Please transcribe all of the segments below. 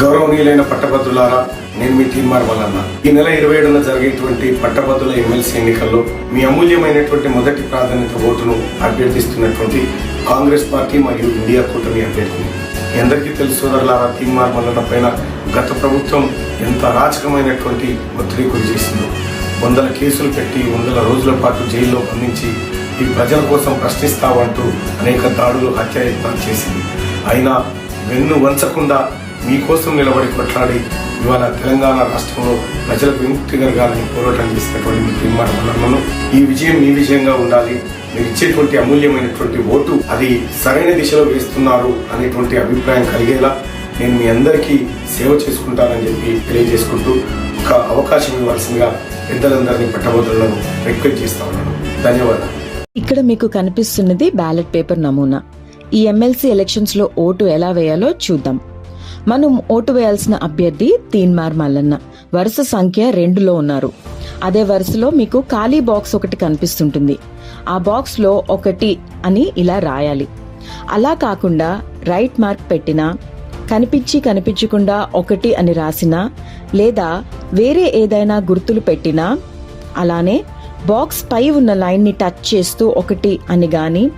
గౌరవనీయులైన పట్టభద్రులారా నేను మీ తీర్మార్ వల్లన్న. ఈ నెల ఇరవై ఏడున జరిగేటువంటి పట్టభద్రుల ఎమ్మెల్సీ ఎన్నికల్లో మీ అమూల్యమైనటువంటి మొదటి ప్రాధాన్యత ఓటును అభ్యర్థిస్తున్నటువంటి కాంగ్రెస్ పార్టీ మరియు ఇండియా కూటమి అభ్యర్థిని. ఎందరికీ అందరికీ తెలుసు సోదరులారా తీర్మార్ పైన గత ప్రభుత్వం ఎంత అరాచకమైనటువంటి ఒత్తిడి గురి చేసిందో వందల కేసులు పెట్టి వందల రోజుల పాటు జైల్లో బంధించి ఈ ప్రజల కోసం ప్రశ్నిస్తావంటూ అనేక దాడులు హత్యాయత్నాలు చేసింది. అయినా వెన్ను వంచకుండా మీకోసం నిలబడి కొట్లాడి ఇవాళ తెలంగాణ రాష్ట్రంలో ప్రజలకు విముక్తి కలగాలని పోరాటం చేసినటువంటి మీ తీర్మాన ఈ విజయం మీ విజయంగా ఉండాలి. మీరు ఇచ్చేటువంటి అమూల్యమైనటువంటి ఓటు అది సరైన దిశలో వేస్తున్నారు అనేటువంటి అభిప్రాయం కలిగేలా నేను మీ అందరికీ సేవ చేసుకుంటానని చెప్పి తెలియజేసుకుంటూ ఒక అవకాశం ఇవ్వాల్సిందిగా పెద్దలందరినీ పట్టభద్రులను రిక్వెస్ట్ చేస్తా ఉన్నాను. ధన్యవాదాలు. ఇక్కడ మీకు కనిపిస్తున్నది బ్యాలెట్ పేపర్ నమూనా. ఈ ఎమ్మెల్సీ ఎలక్షన్స్లో ఓటు ఎలా వేయాలో చూద్దాం. మనం ఓటు వేయాల్సిన అభ్యర్థి తీన్మార్ మల్లన్న. వరుస సంఖ్య రెండులో ఉన్నారు. అదే వరుసలో మీకు ఖాళీ బాక్స్ ఒకటి కనిపిస్తుంటుంది. ఆ బాక్స్లో ఒకటి అని ఇలా రాయాలి. అలా కాకుండా రైట్ మార్క్ పెట్టినా కనిపించి కనిపించకుండా ఒకటి అని రాసినా లేదా వేరే ఏదైనా గుర్తులు పెట్టినా అలానే బాక్స్ పై ఉన్న లైన్ని టచ్ చేస్తూ ఒకటి అని గాని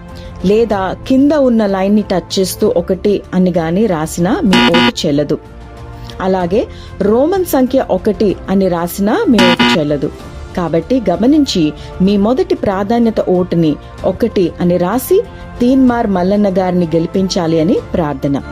లేదా కింద ఉన్న లైన్ని టచ్ చేస్తూ ఒకటి అని గాని రాసినా మీ ఓటు చెల్లదు. అలాగే రోమన్ సంఖ్య ఒకటి అని రాసినా మీ ఓటు చెల్లదు. కాబట్టి గమనించి మీ మొదటి ప్రాధాన్యత ఓటుని ఒకటి అని రాసి తీన్మార్ మల్లన్న గారిని గెలిపించాలి అని ప్రార్థన.